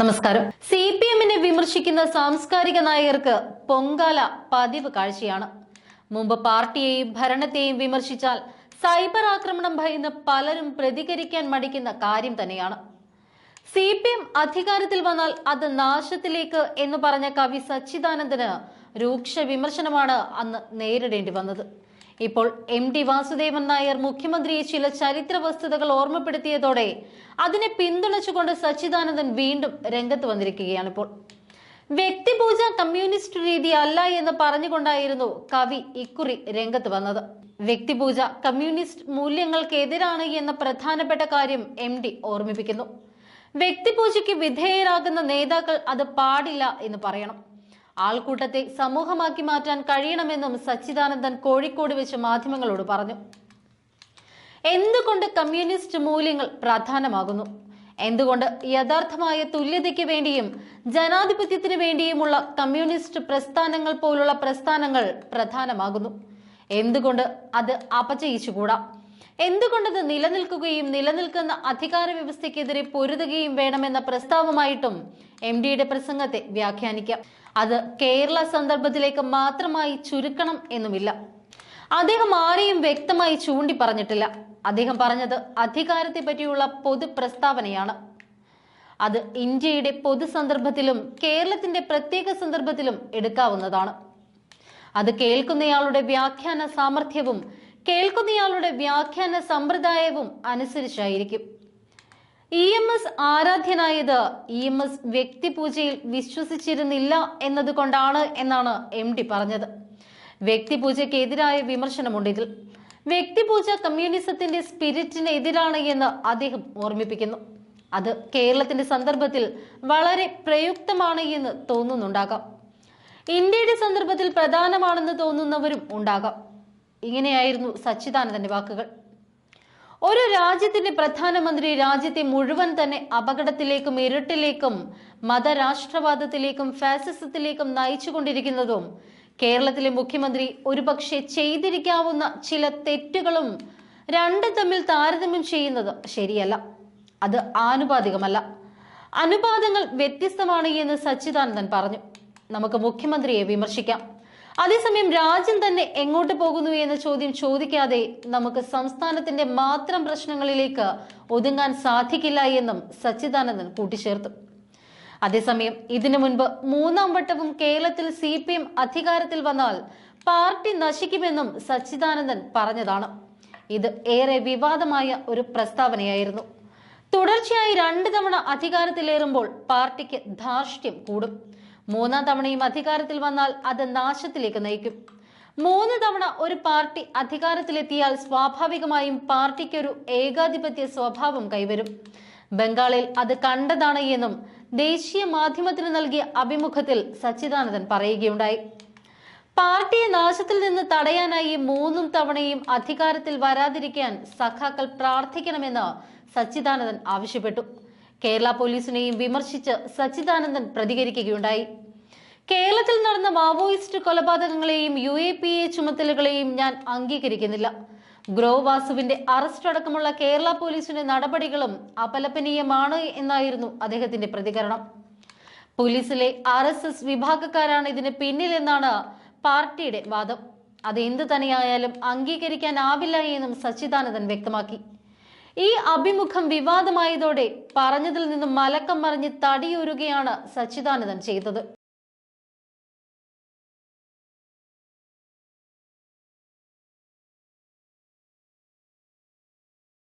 നമസ്കാരം. C P എമ്മിനെ വിമർശിക്കുന്ന സാംസ്കാരിക നായകർക്ക് പൊങ്കാല പതിവ് കാഴ്ചയാണ്. മുമ്പ് പാർട്ടിയെയും ഭരണത്തെയും വിമർശിച്ചാൽ സൈബർ ആക്രമണം ഭയന്ന് പലരും പ്രതികരിക്കാൻ മടിക്കുന്ന കാര്യം തന്നെയാണ്. സി പി എം അധികാരത്തിൽ വന്നാൽ അത് നാശത്തിലേക്ക് എന്ന് പറഞ്ഞ കവി സച്ചിദാനന്ദന് രൂക്ഷ വിമർശനമാണ് അന്ന് നേരിടേണ്ടി വന്നത്. ഇപ്പോൾ എം ടി വാസുദേവൻ നായർ മുഖ്യമന്ത്രിയെ ചില ചരിത്ര വസ്തുതകൾ ഓർമ്മപ്പെടുത്തിയതോടെ അതിനെ പിന്തുണച്ചുകൊണ്ട് സച്ചിദാനന്ദൻ വീണ്ടും രംഗത്ത് വന്നിരിക്കുകയാണ് ഇപ്പോൾ. വ്യക്തിപൂജ കമ്മ്യൂണിസ്റ്റ് രീതി അല്ല എന്ന് പറഞ്ഞുകൊണ്ടായിരുന്നു കവി ഇക്കുറി രംഗത്ത് വന്നത്. വ്യക്തിപൂജ കമ്മ്യൂണിസ്റ്റ് മൂല്യങ്ങൾക്കെതിരാണ് എന്ന പ്രധാനപ്പെട്ട കാര്യം എം ഡി ഓർമ്മിപ്പിക്കുന്നു. വ്യക്തിപൂജയ്ക്ക് വിധേയരാകുന്ന നേതാക്കൾ അത് പാടില്ല എന്ന് പറയണം. ആൾക്കൂട്ടത്തെ സമൂഹമാക്കി മാറ്റാൻ കഴിയണമെന്നും സച്ചിദാനന്ദൻ കോഴിക്കോട് വെച്ച് മാധ്യമങ്ങളോട് പറഞ്ഞു. എന്തുകൊണ്ട് കമ്മ്യൂണിസ്റ്റ് മൂല്യങ്ങൾ പ്രധാനമാകുന്നു? എന്തുകൊണ്ട് യഥാർത്ഥമായ തുല്യതയ്ക്ക് വേണ്ടിയും ജനാധിപത്യത്തിന് വേണ്ടിയുമുള്ള കമ്മ്യൂണിസ്റ്റ് പ്രസ്ഥാനങ്ങൾ പോലുള്ള പ്രസ്ഥാനങ്ങൾ പ്രധാനമാകുന്നു? എന്തുകൊണ്ട് അത് അപചയിച്ചുകൂടാ? എന്തുകൊണ്ടത് നിലനിൽക്കുകയും നിലനിൽക്കുന്ന അധികാര വ്യവസ്ഥയ്ക്കെതിരെ പൊരുതുകയും വേണമെന്ന പ്രസ്താവമായിട്ടും എം ഡിയുടെ പ്രസംഗത്തെ വ്യാഖ്യാനിക്കാം. അത് കേരള സന്ദർഭത്തിലേക്ക് മാത്രമായി ചുരുക്കണം എന്നുമില്ല. അദ്ദേഹം ആരെയും വ്യക്തമായി ചൂണ്ടി പറഞ്ഞിട്ടില്ല അദ്ദേഹം പറഞ്ഞത് അധികാരത്തെ പറ്റിയുള്ള പൊതു പ്രസ്താവനയാണ് അത് ഇന്ത്യയുടെ പൊതു സന്ദർഭത്തിലും കേരളത്തിന്റെ പ്രത്യേക സന്ദർഭത്തിലും എടുക്കാവുന്നതാണ്. അത് കേൾക്കുന്നയാളുടെ വ്യാഖ്യാന സാമർഥ്യവും കേൾക്കുന്നയാളുടെ വ്യാഖ്യാന സമ്പ്രദായവും അനുസരിച്ചായിരിക്കും. ഇ എം എസ് ആരാധ്യനായത് ഇ എം എസ് വ്യക്തിപൂജയിൽ വിശ്വസിച്ചിരുന്നില്ല എന്നതുകൊണ്ടാണ് എന്നാണ് എം ഡി പറഞ്ഞത്. വ്യക്തിപൂജയ്ക്കെതിരായ വിമർശനമുണ്ട് ഇതിൽ. വ്യക്തിപൂജ കമ്മ്യൂണിസത്തിന്റെ സ്പിരിറ്റിന് എതിരാണ് എന്ന് അദ്ദേഹം ഓർമ്മിപ്പിക്കുന്നു. അത് കേരളത്തിന്റെ സന്ദർഭത്തിൽ വളരെ പ്രയുക്തമാണ് എന്ന് തോന്നുന്നുണ്ടാകാം. ഇന്ത്യയുടെ സന്ദർഭത്തിൽ പ്രധാനമാണെന്ന് തോന്നുന്നവരും ഉണ്ടാകാം. ഇങ്ങനെയായിരുന്നു സച്ചിദാനന്ദന്റെ വാക്കുകൾ. ഒരു രാജ്യത്തിന്റെ പ്രധാനമന്ത്രി രാജ്യത്തെ മുഴുവൻ തന്നെ അപകടത്തിലേക്കും ഇരുട്ടിലേക്കും മതരാഷ്ട്രവാദത്തിലേക്കും ഫാസിസത്തിലേക്കും നയിച്ചുകൊണ്ടിരിക്കുന്നതും കേരളത്തിലെ മുഖ്യമന്ത്രി ഒരുപക്ഷെ ചെയ്തിരിക്കാവുന്ന ചില തെറ്റുകളും രണ്ടും തമ്മിൽ താരതമ്യം ചെയ്യുന്നത് ശരിയല്ല. അത് ആനുപാതികമല്ല. അനുപാതങ്ങൾ വ്യത്യസ്തമാണ് എന്ന് സച്ചിദാനന്ദൻ പറഞ്ഞു. നമുക്ക് മുഖ്യമന്ത്രിയെ വിമർശിക്കാം. അതേസമയം രാജ്യം തന്നെ എങ്ങോട്ട് പോകുന്നു എന്ന ചോദ്യം ചോദിക്കാതെ നമുക്ക് സംസ്ഥാനത്തിന്റെ മാത്രം പ്രശ്നങ്ങളിലേക്ക് ഒതുങ്ങാൻ സാധിക്കില്ല എന്നും സച്ചിദാനന്ദൻ കൂട്ടിച്ചേർത്തു. അതേസമയം ഇതിനു മുൻപ് മൂന്നാം വട്ടവും കേരളത്തിൽ സി പി എം അധികാരത്തിൽ വന്നാൽ പാർട്ടി നശിക്കുമെന്നും സച്ചിദാനന്ദൻ പറഞ്ഞതാണ്. ഇത് ഏറെ വിവാദമായ ഒരു പ്രസ്താവനയായിരുന്നു. തുടർച്ചയായി രണ്ട് തവണ അധികാരത്തിലേറുമ്പോൾ പാർട്ടിക്ക് ധാർഷ്ട്യം കൂടും. മൂന്നാം തവണയും അധികാരത്തിൽ വന്നാൽ അത് നാശത്തിലേക്ക് നയിക്കും. മൂന്ന് തവണ ഒരു പാർട്ടി അധികാരത്തിലെത്തിയാൽ സ്വാഭാവികമായും പാർട്ടിക്ക് ഒരു ഏകാധിപത്യ സ്വഭാവം കൈവരും. ബംഗാളിൽ അത് കണ്ടതാണ് എന്നും ദേശീയ മാധ്യമത്തിന് നൽകിയ അഭിമുഖത്തിൽ സച്ചിദാനന്ദൻ പറയുകയുണ്ടായി. പാർട്ടിയെ നാശത്തിൽ നിന്ന് തടയാനായി മൂന്നും തവണയും അധികാരത്തിൽ വരാതിരിക്കാൻ സഖാക്കൾ പ്രാർത്ഥിക്കണമെന്ന് സച്ചിദാനന്ദൻ ആവശ്യപ്പെട്ടു. കേരള പോലീസിനെയും വിമർശിച്ച് സച്ചിദാനന്ദൻ പ്രതികരിക്കുകയുണ്ടായി. കേരളത്തിൽ നടന്ന മാവോയിസ്റ്റ് കൊലപാതകങ്ങളെയും യു എ പി എ ചുമത്തലുകളെയും ഞാൻ അംഗീകരിക്കുന്നില്ല. ഗ്രോവാസുവിന്റെ അറസ്റ്റ് അടക്കമുള്ള കേരള പോലീസിന്റെ നടപടികളും അപലപനീയമാണ് എന്നായിരുന്നു അദ്ദേഹത്തിന്റെ പ്രതികരണം. പോലീസിലെ ആർ എസ് എസ് വിഭാഗക്കാരാണ് ഇതിന് പിന്നിലെന്നാണ് പാർട്ടിയുടെ വാദം. അത് എന്ത് തന്നെയായാലും അംഗീകരിക്കാനാവില്ല എന്നും സച്ചിദാനന്ദൻ വ്യക്തമാക്കി. ഈ അഭിമുഖം വിവാദമായതോടെ പറഞ്ഞതിൽ നിന്നും മലക്കം മറിഞ്ഞ് തടിയൂരുകയാണ് സച്ചിദാനന്ദൻ ചെയ്തത്.